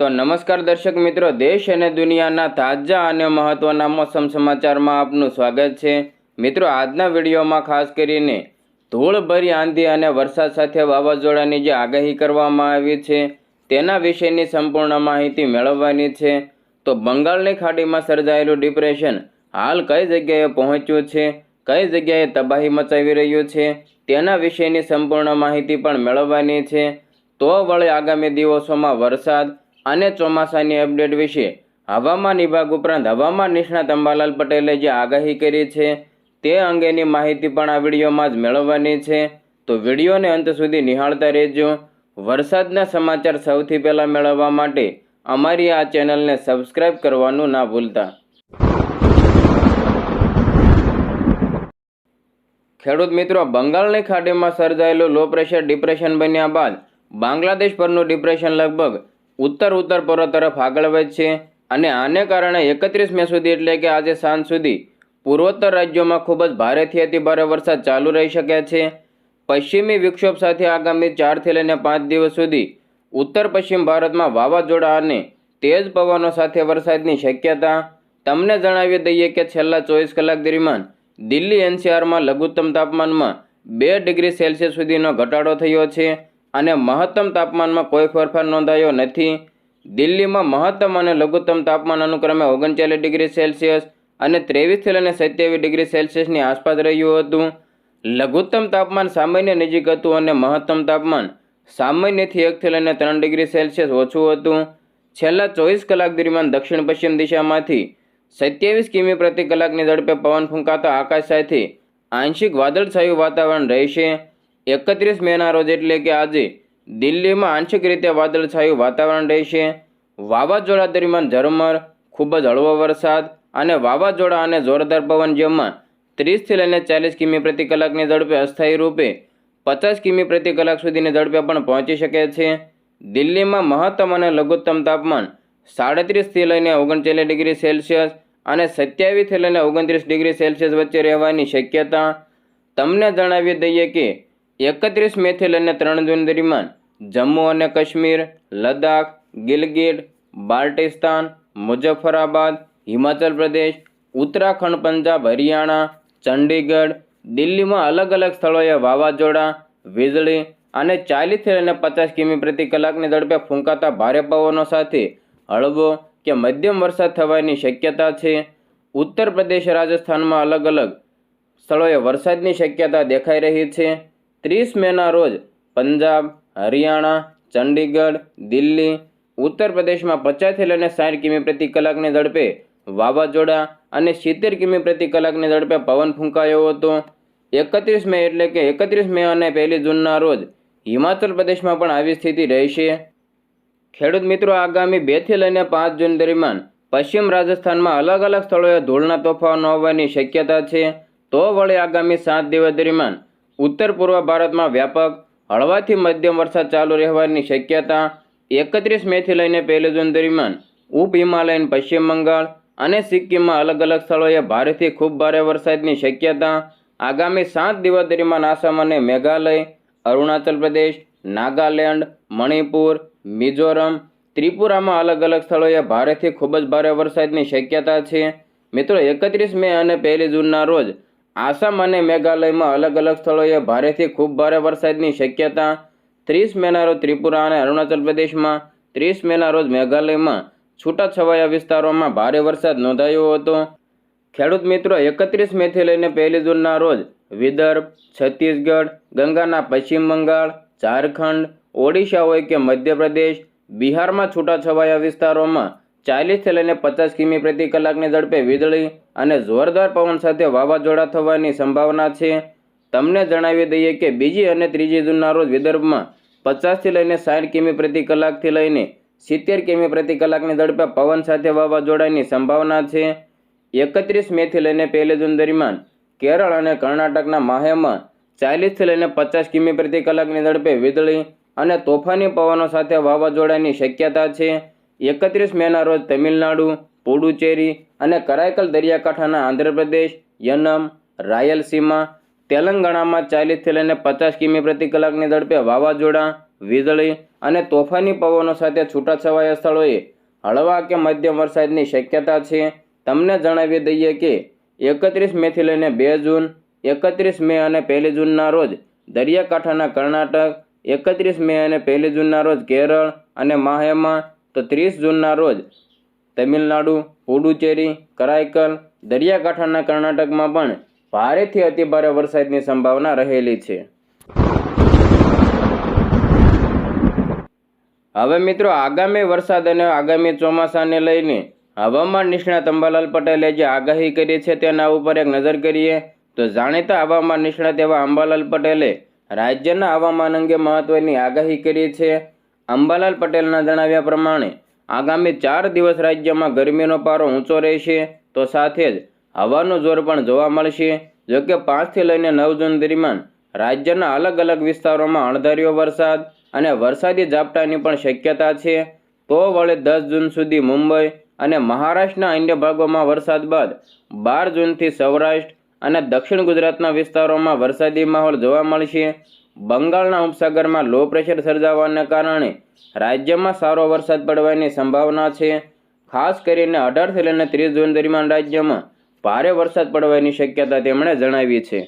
તો નમસ્કાર દર્શક મિત્રો, દેશ અને દુનિયાના તાજા અને મહત્વના મોસમ સમાચારમાં આપનું સ્વાગત છે. મિત્રો, આજના વિડીયોમાં ખાસ કરીને ધૂળભરી આંધી અને વરસાદ સાથે વાવાઝોડાની જે આગાહી કરવામાં આવી છે, તેના વિશેની સંપૂર્ણ માહિતી મેળવવાની છે. તો બંગાળની ખાડીમાં સર્જાયેલું ડિપ્રેશન હાલ કઈ જગ્યાએ પહોંચ્યું છે, કઈ જગ્યાએ તબાહી મચાવી રહ્યું છે, તેના વિશેની સંપૂર્ણ માહિતી પણ મેળવવાની છે. તો વળી આગામી દિવસોમાં વરસાદ અને ચોમાસાની અપડેટ વિશે હવામાન વિભાગ ઉપરાંત હવામાન નિષ્ણાત અંબાલાલ પટેલે જે આગાહી કરી છે તે અંગેની માહિતી પણ આ વિડીયોમાં જ મેળવવાની છે. તો વિડીયોને અંત સુધી નિહાળતા રહેજો. વરસાદના સમાચાર સૌથી પહેલાં મેળવવા માટે અમારી આ ચેનલને સબસ્ક્રાઇબ કરવાનું ના ભૂલતા. ખેડૂત મિત્રો, બંગાળની ખાડીમાં સર્જાયેલું લો પ્રેશર ડિપ્રેશન બન્યા બાદ બાંગ્લાદેશ પરનું ડિપ્રેશન લગભગ ઉત્તર ઉત્તર પૂર્વ તરફ આગળ વધશે અને આને કારણે એકત્રીસ મે સુધી એટલે કે આજે સાંજ સુધી પૂર્વોત્તર રાજ્યોમાં ખૂબ જ ભારેથી અતિ ભારે વરસાદ ચાલુ રહી શકે છે. પશ્ચિમી વિક્ષોભ સાથે આગામી ચારથી લઈને પાંચ દિવસ સુધી ઉત્તર પશ્ચિમ ભારતમાં વાવાઝોડા અને તેજ પવનો સાથે વરસાદની શક્યતા. તમને જણાવી દઈએ કે છેલ્લા ચોવીસ કલાક દરમિયાન દિલ્હી એનસીઆરમાં લઘુત્તમ તાપમાનમાં બે ડિગ્રી સેલ્સિયસ સુધીનો ઘટાડો થયો છે. અને મહત્તમ તાપમાનમાં કોઈ ફેરફાર નોંધાયો નથી. દિલ્હીમાં મહત્તમ અને લઘુત્તમ તાપમાન અનુક્રમે ઓગણચાલીસ ડિગ્રી સેલ્સિયસ અને ત્રેવીસથી લઈને સત્યાવીસ ડિગ્રી સેલ્સિયસની આસપાસ રહ્યું હતું. લઘુત્તમ તાપમાન સામાન્ય નજીક હતું અને મહત્તમ તાપમાન સામાન્યથી એકથી લઈને ત્રણ ડિગ્રી સેલ્સિયસ ઓછું હતું. છેલ્લા ચોવીસ કલાક દરમિયાન દક્ષિણ પશ્ચિમ દિશામાંથી સત્યાવીસ કિમી પ્રતિ કલાકની ઝડપે પવન ફૂંકાતા આકાશ સાથે આંશિક વાદળછાયું વાતાવરણ રહેશે. એકત્રીસ મેના રોજ એટલે કે આજે દિલ્હીમાં આંશિક રીતે વાદળછાયું વાતાવરણ રહેશે. વાવાઝોડા દરમિયાન ઝરમર, ખૂબ જ હળવો વરસાદ અને વાવાઝોડા અને જોરદાર પવન જેમાં ત્રીસથી લઈને ચાલીસ કિમી પ્રતિ કલાકની ઝડપે અસ્થાયી રૂપે પચાસ કિમી પ્રતિ કલાક સુધીની ઝડપે પણ પહોંચી શકે છે. દિલ્હીમાં મહત્તમ અને લઘુત્તમ તાપમાન સાડત્રીસથી લઈને ઓગણચાલીસ ડિગ્રી સેલ્સિયસ અને સત્યાવીસથી લઈને ઓગણત્રીસ ડિગ્રી સેલ્સિયસ વચ્ચે રહેવાની શક્યતા. તમને જણાવી દઈએ કે એકત્રીસ મેથી લઈને ત્રણ જૂન દરમિયાન જમ્મુ અને કાશ્મીર, લદ્દાખ, ગિલગિટ, બાલ્ટિસ્તાન, મુઝફ્ફરાબાદ, હિમાચલ પ્રદેશ, ઉત્તરાખંડ, પંજાબ, હરિયાણા, ચંડીગઢ, દિલ્હીમાં અલગ અલગ સ્થળોએ વાવાઝોડા, વીજળી અને ચાલીસથી લઈને પચાસ કિમી પ્રતિ કલાકની ઝડપે ફૂંકાતા ભારે પવનો સાથે હળવો કે મધ્યમ વરસાદ થવાની શક્યતા છે. ઉત્તર પ્રદેશ રાજસ્થાનમાં અલગ અલગ સ્થળોએ વરસાદની શક્યતા દેખાઈ રહી છે. ત્રીસ મેના રોજ પંજાબ, હરિયાણા, ચંડીગઢ, દિલ્હી, ઉત્તર પ્રદેશમાં પચાસથી લઈને સાઠ કિમી પ્રતિ કલાકની ઝડપે વાવાઝોડા અને સિત્તેર કિમી પ્રતિ કલાકની ઝડપે પવન ફૂંકાયો હતો. એકત્રીસ મે એટલે કે એકત્રીસ મે અને પહેલી જૂનના રોજ હિમાચલ પ્રદેશમાં પણ આવી સ્થિતિ રહેશે. ખેડૂત મિત્રો, આગામી બેથી લઈને પાંચ જૂન દરમિયાન પશ્ચિમ રાજસ્થાનમાં અલગ અલગ સ્થળોએ ધૂળના તોફાનો આવવાની શક્યતા છે. તો વળી આગામી સાત દિવસ દરમિયાન ઉત્તર પૂર્વ ભારતમાં વ્યાપક હળવાથી મધ્યમ વરસાદ ચાલુ રહેવાની શક્યતા એકત્રીસ મેથી લઈને પહેલી જૂન દરમિયાન ઉપ હિમાલયન, પશ્ચિમ બંગાળ અને સિક્કિમમાં અલગ અલગ સ્થળોએ ભારેથી ખૂબ ભારે વરસાદની શક્યતા આગામી સાત દિવસ દરમિયાન આસામ અને મેઘાલય, અરુણાચલ પ્રદેશ, નાગાલેન્ડ, મણિપુર, મિઝોરમ, ત્રિપુરામાં અલગ અલગ સ્થળોએ ભારેથી ખૂબ જ ભારે વરસાદની શક્યતા છે. મિત્રો, એકત્રીસ મે અને પહેલી જૂનના રોજ આસામ અને મેઘાલયમાં અલગ અલગ સ્થળોએ ભારેથી ખૂબ ભારે વરસાદની શક્યતા. ત્રીસ મેના રોજ ત્રિપુરા અને અરુણાચલ પ્રદેશમાં, ત્રીસ મેના રોજ મેઘાલયમાં છૂટાછવાયા વિસ્તારોમાં ભારે વરસાદ નોંધાયો હતો. ખેડૂત મિત્રો, એકત્રીસ મેથી લઈને પહેલી જૂનના રોજ વિદર્ભ, છત્તીસગઢ, ગંગાના પશ્ચિમ બંગાળ, ઝારખંડ, ઓડિશા હોય કે મધ્યપ્રદેશ, બિહારમાં છૂટાછવાયા વિસ્તારોમાં ચાલીસથી લઈને પચાસ કિમી પ્રતિ કલાકની ઝડપે વીજળી અને જોરદાર પવન સાથે વાવાઝોડા થવાની સંભાવના છે. તમને જણાવી દઈએ કે બીજી અને ત્રીજી જૂનના રોજ વિદર્ભમાં પચાસથી લઈને સાઠ કિમી પ્રતિ કલાકથી લઈને સિત્તેર કિમી પ્રતિ કલાકની ઝડપે પવન સાથે વાવાઝોડાની સંભાવના છે. એકત્રીસ મેથી લઈને પહેલી જૂન દરમિયાન કેરળ અને કર્ણાટકના માહેમાં ચાલીસથી લઈને પચાસ કિમી પ્રતિ કલાકની ઝડપે વીજળી અને તોફાની પવનો સાથે વાવાઝોડાની શક્યતા છે. એકત્રીસ મેના રોજ તમિલનાડુ પુડુચેરી અને કરાઈકલ દરિયાકાંઠાના આંધ્રપ્રદેશ, યનમ, રાયલસીમા, તેલંગાણામાં ચાલીસથી લઈને પચાસ કિમી પ્રતિ કલાકની ઝડપે વાવાઝોડા, વીજળી અને તોફાની પવનો સાથે છૂટાછવાયા સ્થળોએ હળવા કે મધ્યમ વરસાદની શક્યતા છે. તમને જણાવી દઈએ કે એકત્રીસ મેથી લઈને બે જૂન, એકત્રીસ મે અને પહેલી જૂનના રોજ દરિયાકાંઠાના કર્ણાટક, એકત્રીસ મે અને પહેલી જૂનના રોજ કેરળ અને માહેમાં, તો ત્રીસ જૂનના રોજ તમિલનાડુ, પુડુચેરી કરાઈકલ દરિયાકાંઠાના કર્ણાટકમાં પણ ભારેથી અતિભારે વરસાદની સંભાવના રહેલી છે. હવે મિત્રો, આગામી વરસાદ અને આગામી ચોમાસાને લઈને હવામાન નિષ્ણાત અંબાલાલ પટેલે જે આગાહી કરી છે તેના ઉપર એક નજર કરીએ તો જાણીતા હવામાન નિષ્ણાત એવા અંબાલાલ પટેલે રાજ્યના હવામાન અંગે મહત્વની આગાહી કરી છે. અંબાલાલ પટેલના જણાવ્યા પ્રમાણે આગામી ચાર દિવસ રાજ્યમાં ગરમીનો પારો ઊંચો રહેશે, તો સાથે જ હવાનું જોર પણ જોવા મળશે. જોકે પાંચથી લઈને નવ જૂન દરમિયાન રાજ્યના અલગ અલગ વિસ્તારોમાં અણધાર્યો વરસાદ અને વરસાદી ઝાપટાની પણ શક્યતા છે. તો વળે દસ જૂન સુધી મુંબઈ અને મહારાષ્ટ્રના અન્ય ભાગોમાં વરસાદ બાદ બાર જૂનથી સૌરાષ્ટ્ર અને દક્ષિણ ગુજરાતના વિસ્તારોમાં વરસાદી માહોલ જોવા મળશે. બંગાળના ઉપસાગરમાં લો પ્રેશર સર્જાવાને કારણે રાજ્યમાં સારો વરસાદ પડવાની સંભાવના છે. ખાસ કરીને અઢારથી લઈને ત્રીસ જૂન દરમિયાન રાજ્યમાં ભારે વરસાદ પડવાની શક્યતા તેમણે જણાવી છે.